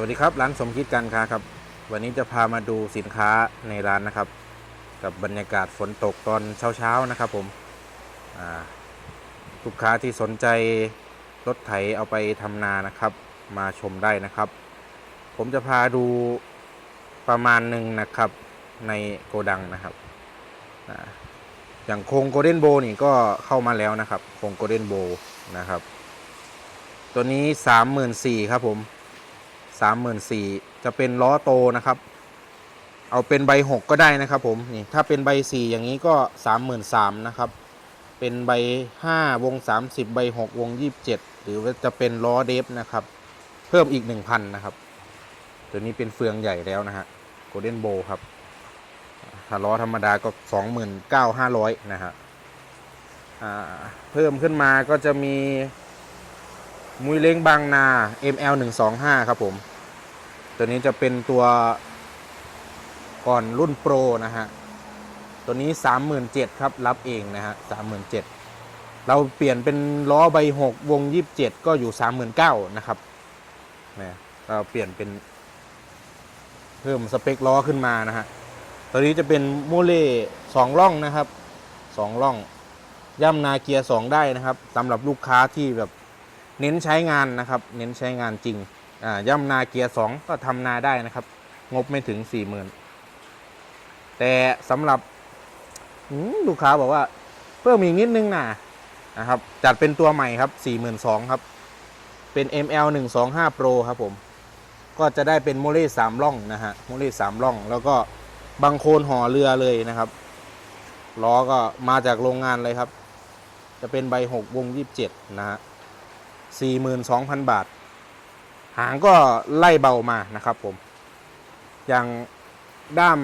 วัสดีครับร้านสมคิดการค้าครับ วันนี้จะพามาดูสินค้าในร้านนะครับ กับบรรยากาศฝนตกตอนเช้าๆนะครับผมลูกค้าที่สนใจรถไถเอาไปทำนานะครับ มาชมได้นะครับ ผมจะพาดูประมาณหนึ่งนะครับในโกดังนะครับอ่าอย่างโครงโกลเด้นโบนี่ก็เข้ามาแล้วนะครับโครงโกลเด้นโบนะครับ ตัวนี้ 34,000ครับผม 34,000จะเป็นล้อโตนะครับ เอาเป็นใบ6ก็ได้นะครับผมนี่ถ้าเป็นใบ4อย่างนี้ก็33,000นะครับ เป็นใบ5วง30ใบ6วง27หรือว่าจะเป็นล้อเดฟนะครับ เพิ่มอีก1,000นะครับ ตัวนี้เป็นเฟืองใหญ่แล้วนะฮะโกลเด้นโบครับถ้าล้อธรรมดาก็29,500นะฮะอ่าเพิ่มขึ้นมาก็จะมีมุยเล้งบางนา ML 1 2 5 ครับผม ตัวนี้จะเป็นตัวก่อนรุ่นโปรนะฮะ ตัวนี้ 37,000ครับ รับเองนะฮะ37,000เราเปลี่ยนเป็นล้อใบ 6 วง 27 ก็อยู่ 39,000นะครับนะเราเปลี่ยนเป็น เพิ่มสเปคล้อขึ้นมานะฮะ ตัวนี้จะเป็นโมเล่สองล่องนะครับสองล่อง ย่ำนาเกียร์สองได้นะครับสำหรับลูกค้าที่แบบเน้นใช้งานนะครับ เน้นใช้งานจริง ย่ำนาเกียร์สองก็ทำนาได้นะครับ งบไม่ถึงสี่หมื่นแต่สำหรับลูกค้าบอกว่า เพิ่มอีกนิดนึงนะนะครับ จัดเป็นตัวใหม่ครับสี่หมื่นสองครับ เป็น ML 1 2 5 Pro ครับผม ก็จะได้เป็นโมเลสามล่องนะฮะโมเลสามล่อง แล้วก็บางโคนห่อเรือเลยนะครับล้อก็มาจากโรงงานเลยครับ จะเป็นใบหกวงยี่สิบเจ็ดนะฮะ42,000บาท หางก็ไล่เบามานะครับผม อย่างด้าม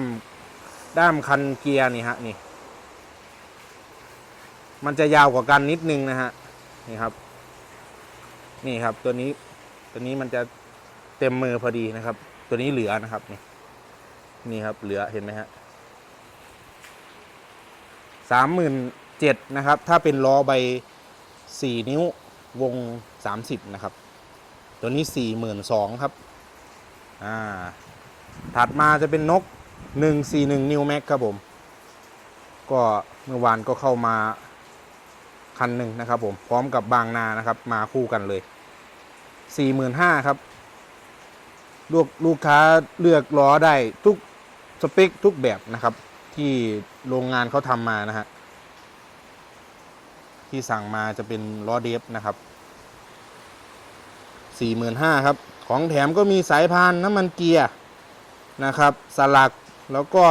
ด้ามคันเกียร์นี่ฮะนี่ มันจะยาวกว่ากันนิดนึงนะฮะนี่ครับ นี่ครับตัวนี้ตัวนี้มันจะเต็มมือพอดีนะครับ ตัวนี้เหลือนะครับนี่นี่ครับเหลือเห็นไหมฮะสามหมื่นเจ็ดนะครับ ถ้าเป็นล้อใบสี่นิ้ววง30นะครับ ตัวนี้42,000ครับ อ่า ถัดมาจะเป็นนก 141 New Max ครับผม ก็เมื่อวานก็เข้ามาคันหนึ่งนะครับผม พร้อมกับบางนานะครับ มาคู่กันเลย 45,000ครับ ลูกลูกค้าเลือกล้อได้ทุกสเปคทุกแบบนะครับ ที่โรงงานเขาทำมานะฮะที่สั่งมาจะเป็นล้อเดฟนะครับ 45,000ครับของแถมก็มีสายพานน้ำมันเกียร์นะครับ สลักแล้วก็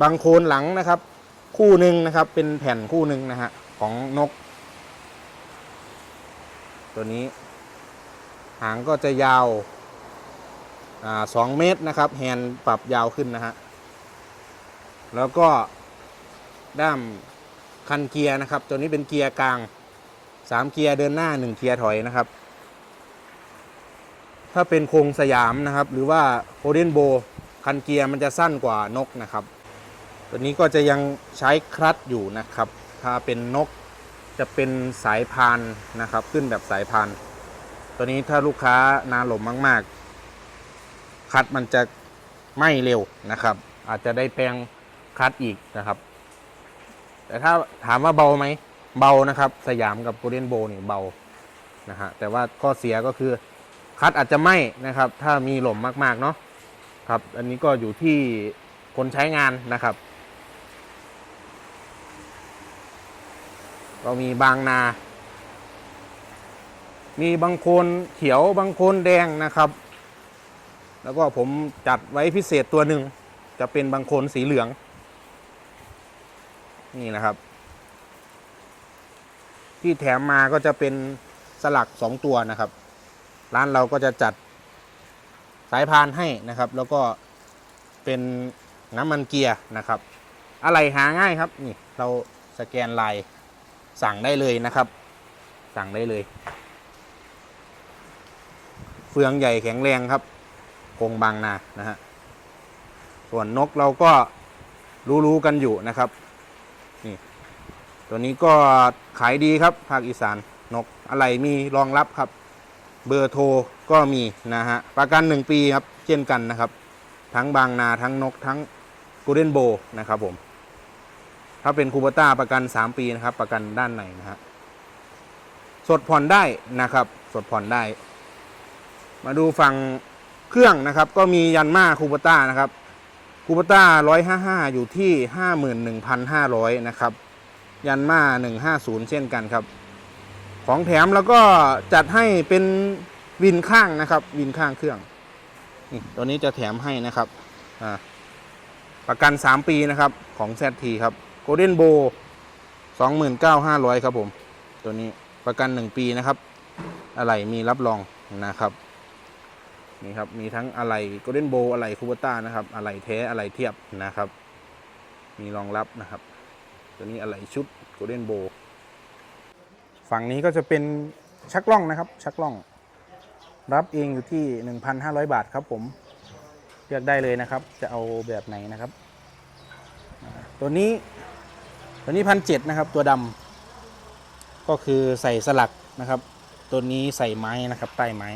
บางโคนหลังนะครับ คู่หนึ่งนะครับ เป็นแผ่นคู่หนึ่งนะฮะของนก ตัวนี้ หางก็จะยาวสองเมตรนะครับแฮนปรับยาวขึ้นนะฮะแล้วก็ด้ามคันเกียร์นะครับ ตัวนี้เป็นเกียร์กลาง 3เกียร์เดินหน้า1เกียร์ถอยนะครับ ถ้าเป็นโครงสยามนะครับ หรือว่าโ o เดนโบคันเกียร์มันจะสั้นกว่านกนะครับตัวนี้ก็จะยังใช้คลัตช์อยู่นะครับ ถ้าเป็นนกจะเป็นสายพานนะครับ ขึ้นแบบสายพาน ตัวนี้ถ้าลูกค้านาหลมมาก ๆ คัดมันจะไม่เร็วนะครับ อาจจะได้แปลงคัดอีกนะครับ แต่ถ้าถามว่าเบาไหม เบานะครับ สยามกับโกลเด้นโบนี่เบานะฮะแต่ว่าข้อเสียก็คือคัดอาจจะไหม่นะครับ ถ้ามีหล่มมากๆเนาะครับ อันนี้ก็อยู่ที่คนใช้งานนะครับ เรามีบางนา มีบางโคนเขียวบางโคนแดงนะครับ แล้วก็ผมจัดไว้พิเศษตัวหนึ่งจะเป็นบางโคนสีเหลือง นี่นะครับ ที่แถมมาก็จะเป็นสลักสองตัวนะครับ ร้านเราก็จะจัดสายพานให้นะครับ แล้วก็เป็นน้ำมันเกียร์นะครับ อะไรหาง่ายครับนี่เราสแกนลายสั่งได้เลยนะครับ สั่งได้เลย เฟืองใหญ่แข็งแรงครับกงบางนานะฮะส่วนนกเราก็รู้ๆกันอยู่นะครับ ตัวนี้ก็ขายดีครับภาคอีสานนกอะไรมีรองรับครับ เบอร์โทรก็มีนะฮะประกัน 1 ปีครับเช่นกันนะครับ ทั้งบางนาทั้งนกทั้งกูเดนโบนะครับผม ถ้าเป็นคูเบต้าประกัน 3 ปีนะครับ ประกันด้านในนะฮะสดผ่อนได้นะครับ สดผ่อนได้ มาดูฝั่งเครื่องนะครับ ก็มียันมาคูเบต้านะครับคูเบต้า155 อยู่ที่ 51,500 นะครับ ยันมา 150 เช่นกันครับ ของแถมแล้วก็จัดให้เป็นวินข้างนะครับ วินข้างเครื่องนี่ตัวนี้จะแถมให้นะครับประกัน 3 ปีนะครับของ ZT ครับ Golden Bow 29,500 ครับผม ตัวนี้ประกัน 1 ปีนะครับ อะไรมีรับรองนะครับนี่ครับมีทั้งอะไร Golden Bow อะไรคูเบต้านะครับ อะไรแท้อะไรเทียบนะครับ มีรองรับนะครับ ตัวนี้อะไรชุด Golden Bow ฝั่งนี้ก็จะเป็นชักล่องนะครับ ชักล่อง รับเองอยู่ที่ 1,500 บาทครับผมเลือกได้เลยนะครับ จะเอาแบบไหนนะครับ ตัวนี้ตัวนี้พันเนะครับ ตัวดำก็คือใส่สลักนะครับ ตัวนี้ใส่ไม้นะครับ ใต้ไม้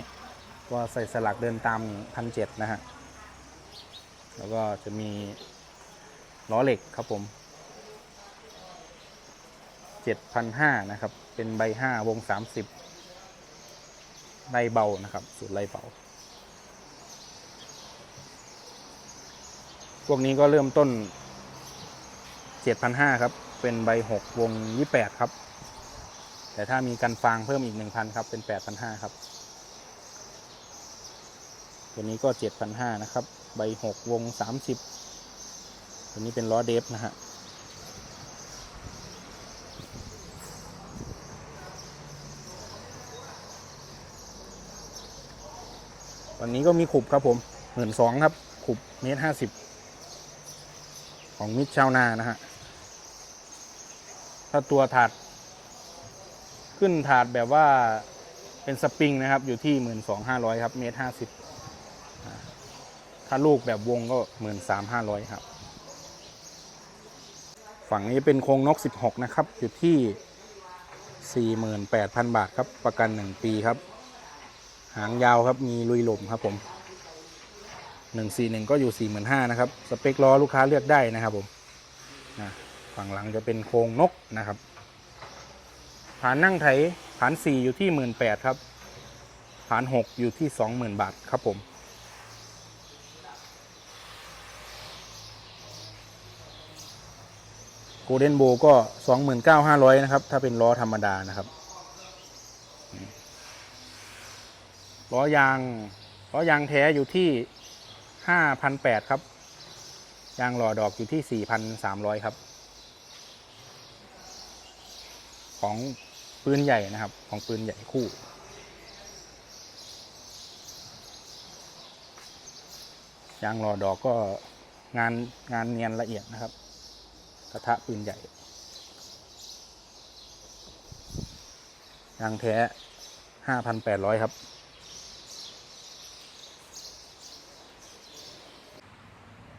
ก็ใส่สลักเดินตามพันเนะฮะแล้วก็จะมีล้อเหล็กครับผม 7,500นะครับ เป็นใบ 5 วง 30ไล่เบานะครับ สูตรไล่เบา พวกนี้ก็เริ่มต้น 7,500ครับ เป็นใบ 6 วง 28 ครับ แต่ถ้ามีกันฟางเพิ่มอีก 1,000 ครับ เป็น 8,500 ครับ ตัวนี้ก็ 7,500 นะครับ ใบ 6 วง 30ตัวนี้เป็นล้อเดฟนะฮะ วันนี้ก็มีขุบครับผมหมื่นสองครับ ขุบเมตรห้าสิบของมิตรชาวนานะฮะ ถ้าตัวถาด ขึ้นถาดแบบว่าเป็นสปริงนะครับ อยู่ที่หมื่นสองห้าร้อยครับ เมตรห้าสิบถ้าลูกแบบวงก็หมื่นสามห้าร้อยครับ ฝั่งนี้เป็นโครงนกสิบหกนะครับ อยู่ที่สี่หมื่นแปดพันบาทครับ ประกันหนึ่งปีครับ หางยาวครับมีลุยลมครับผมหนึ่งสี่หนึ่งก็อยู่สี่หมื่นห้านะครับ สเปคล้อลูกค้าเลือกได้นะครับผมนะฝั่งหลังจะเป็นโครงนกนะครับผานนั่งไถผานสี่อยู่ที่หมื่นแปดครับผานหกอยู่ที่สองหมื่นบาทครับผมโกลเด้นโบก็สองหมื่นเก้าห้าร้อยนะครับ ถ้าเป็นล้อธรรมดานะครับ ล้อยางล้อยางแท้อยู่ที่ห้าพันแปดครับ ยางหล่อดอกอยู่ที่สี่พันสามร้อยครับ ของปืนใหญ่นะครับ ของปืนใหญ่คู่ยางหล่อดอกก็งานงานเนียนละเอียดนะครับ กระทะปืนใหญ่ ยางแท้ห้าพันแปดร้อยครับ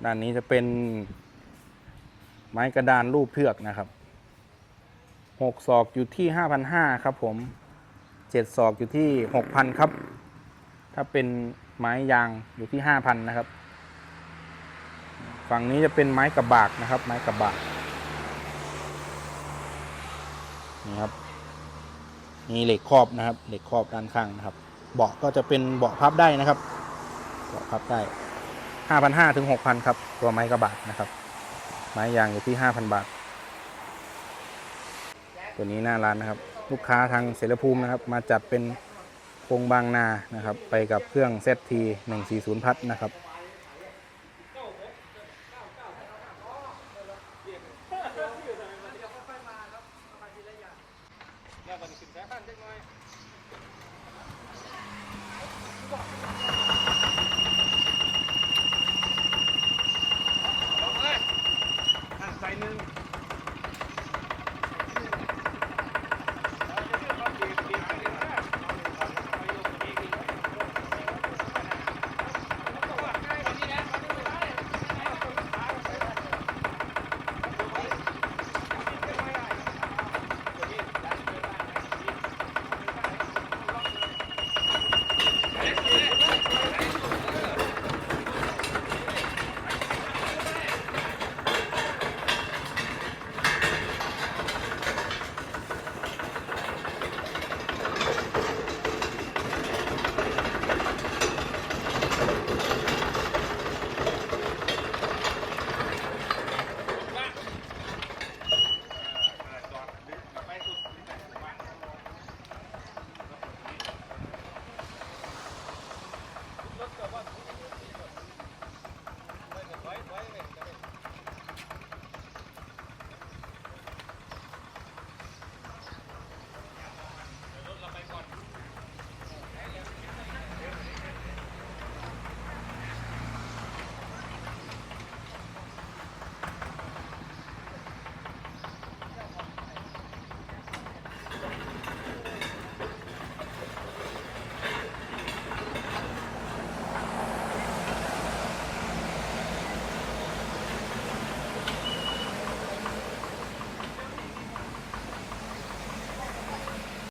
ด้านนี้จะเป็นไม้กระดานรูปเทือกนะครับหกศอกอยู่ที่ห้าพันห้าครับผมเจ็ดศอกอยู่ที่หกพันครับ ถ้าเป็นไม้ยางอยู่ที่ห้าพันนะครับ ฝั่งนี้จะเป็นไม้กระบากนะครับ ไม้กระบากนี่ครับมีเหล็กครอบนะครับ เหล็กครอบด้านข้างนะครับ เบาะก็จะเป็นเบาะพับได้นะครับ เบาะพับได้ ห้าพันห้าถึงหกพันครับ ตัวไม้กระบาดนะครับ ไม้ยางอยู่ที่ห้าพันบาท ตัวนี้หน้าร้านนะครับ ลูกค้าทางเสรภูมินะครับ มาจัดเป็นโครงบางนานะครับ ไปกับเครื่อง ZT 140พัดนะครับ